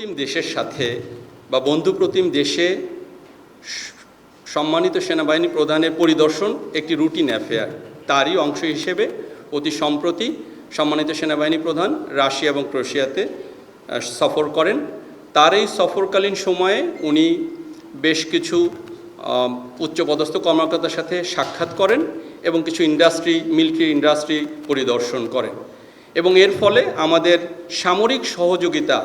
প্রতিম দেশের সাথে বা বন্ধুপ্রতিম দেশে সম্মানিত সেনাবাহিনী প্রধানের পরিদর্শন একটি রুটিন অ্যাফেয়ার। তারই অংশ হিসেবে অতি সম্প্রতি সম্মানিত সেনাবাহিনী প্রধান রাশিয়া এবং ক্রোয়েশিয়াতে আহ, সফর করেন। তার এই সফরকালীন সময়ে উনি বেশ কিছু উচ্চপদস্থ কর্মকর্তার সাথে সাক্ষাৎ করেন এবং কিছু ইন্ডাস্ট্রি মিলিটারি ইন্ডাস্ট্রি পরিদর্শন করেন। এবং এর ফলে আমাদের সামরিক সহযোগিতা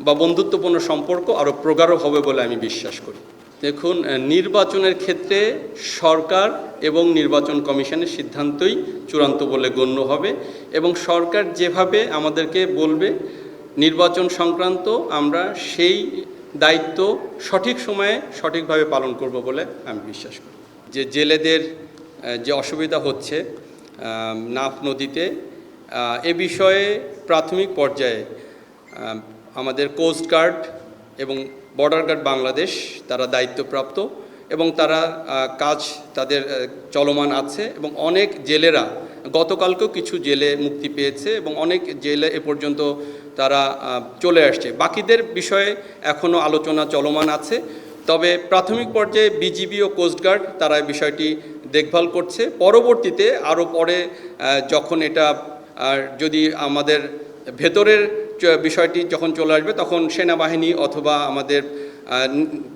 বা বন্ধুত্বপূর্ণ সম্পর্ক আরও প্রগাঢ় হবে বলে আমি বিশ্বাস করি। দেখুন নির্বাচনের ক্ষেত্রে সরকার এবং নির্বাচন কমিশনের সিদ্ধান্তই চূড়ান্ত বলে গণ্য হবে এবং সরকার যেভাবে আমাদেরকে বলবে, নির্বাচন সংক্রান্ত আমরা সেই দায়িত্ব সঠিক সময়ে সঠিকভাবে পালন করব বলে আমি বিশ্বাস করি। যে জেলেদের যে অসুবিধা হচ্ছে নাফ নদীতে এ বিষয়ে প্রাথমিক পর্যায়ে আমাদের কোস্ট গার্ড এবং বর্ডার গার্ড বাংলাদেশ তারা দায়িত্বপ্রাপ্ত এবং তারা কাজ তাদের চলমান আছে এবং অনেক জেলেরা, গতকালকেও কিছু জেলে মুক্তি পেয়েছে এবং অনেক জেলে এ পর্যন্ত তারা চলে আসছে। বাকিদের বিষয়ে এখনও আলোচনা চলমান আছে, তবে প্রাথমিক পর্যায়ে বিজিবি ও কোস্টগার্ড তারা বিষয়টি দেখভাল করছে। পরবর্তীতে আরও পরে যখন এটা যদি আমাদের ভেতরের বিষয়টি যখন চলে আসবে, তখন সেনাবাহিনী অথবা আমাদের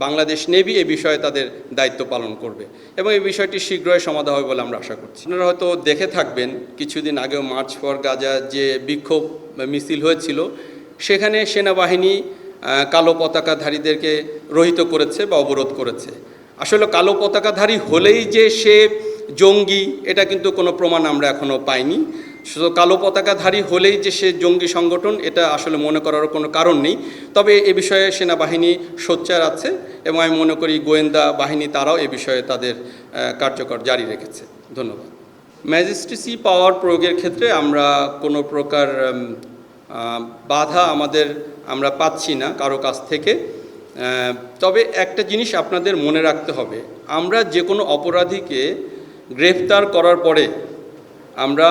বাংলাদেশ নেভি এই বিষয়ে তাদের দায়িত্ব পালন করবে এবং এই বিষয়টি শীঘ্রই সমাধা হবে বলে আমরা আশা করছি। আপনারা হয়তো দেখে থাকবেন, কিছুদিন আগেও মার্চ ফর গাজা যে বিক্ষোভ মিছিল হয়েছিল, সেখানে সেনাবাহিনী কালো পতাকাধারীদেরকে রহিত করেছে বা অবরোধ করেছে। আসলে কালো পতাকাধারী হলেই যে সে জঙ্গি, এটা কিন্তু কোনো প্রমাণ আমরা এখনও পাইনি। শুধু কালো পতাকাধারী হলেই যে সে জঙ্গি সংগঠন, এটা আসলে মনে করার কোনো কারণ নেই। তবে এ বিষয়ে সেনাবাহিনী সোচ্চার আছে এবং আমি মনে করি গোয়েন্দা বাহিনী তারাও এ বিষয়ে তাদের কার্যকর জারি রেখেছে। ধন্যবাদ। ম্যাজিস্ট্রেসি পাওয়ার প্রয়োগের ক্ষেত্রে আমরা কোনো প্রকার বাধা আমাদের, আমরা পাচ্ছি না কারও কাছ থেকে। তবে একটা জিনিস আপনাদের মনে রাখতে হবে, আমরা যে কোনো অপরাধীকে গ্রেফতার করার পরে আমরা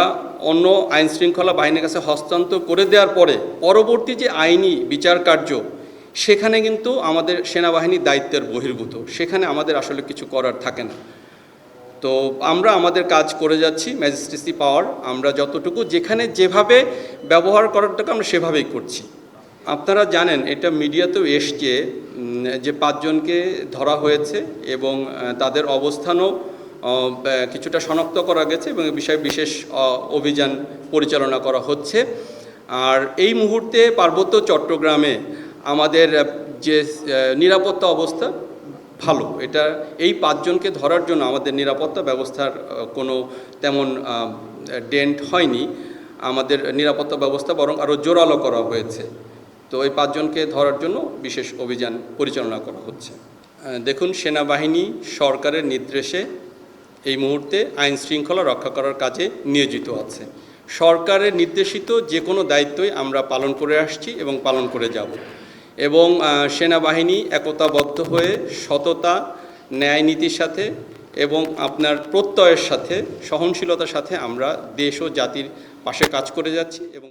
অন্য আইন শৃঙ্খলা বাহিনীর কাছে হস্তান্তর করে দেওয়ার পরে পরবর্তী যে আইনি বিচার কার্য, সেখানে কিন্তু আমাদের সেনাবাহিনীর দায়িত্বের বহির্ভূত। সেখানে আমাদের আসলে কিছু করার থাকে না। তো আমরা আমাদের কাজ করে যাচ্ছি, ম্যাজিস্ট্রেসি পাওয়ার। আমরা যতটুকু যেখানে যেভাবে ব্যবহার করারটাকে আমরা সেভাবেই করছি। আপনারা জানেন, এটা মিডিয়াতেও এসছে যে পাঁচজনকে ধরা হয়েছে এবং তাদের অবস্থানও কিছুটা শনাক্ত করা গেছে এবং বিষয়ে বিশেষ অভিযান পরিচালনা করা হচ্ছে। আর এই মুহূর্তে পার্বত্য চট্টগ্রামে আমাদের যে নিরাপত্তা অবস্থা ভালো, এটা এই পাঁচজনকে ধরার জন্য আমাদের নিরাপত্তা ব্যবস্থার কোনো তেমন ডেন্ট হয়নি। আমাদের নিরাপত্তা ব্যবস্থা বরং আরও জোরালো করা হয়েছে। তো এই পাঁচজনকে ধরার জন্য বিশেষ অভিযান পরিচালনা করা হচ্ছে। দেখুন, সেনাবাহিনী সরকারের নির্দেশে এই মুহূর্তে আইন শৃঙ্খলা রক্ষা করার কাজে নিয়োজিত আছে। সরকারের নির্দেশিত যে কোনো দায়িত্বই আমরা পালন করে আসছি এবং পালন করে যাব। এবং সেনাবাহিনী একতাবদ্ধ হয়ে সততা, ন্যায় নীতির সাথে এবং আপনার প্রত্যয়ের সাথে, সহনশীলতার সাথে আমরা দেশ ও জাতির পাশে কাজ করে যাচ্ছি এবং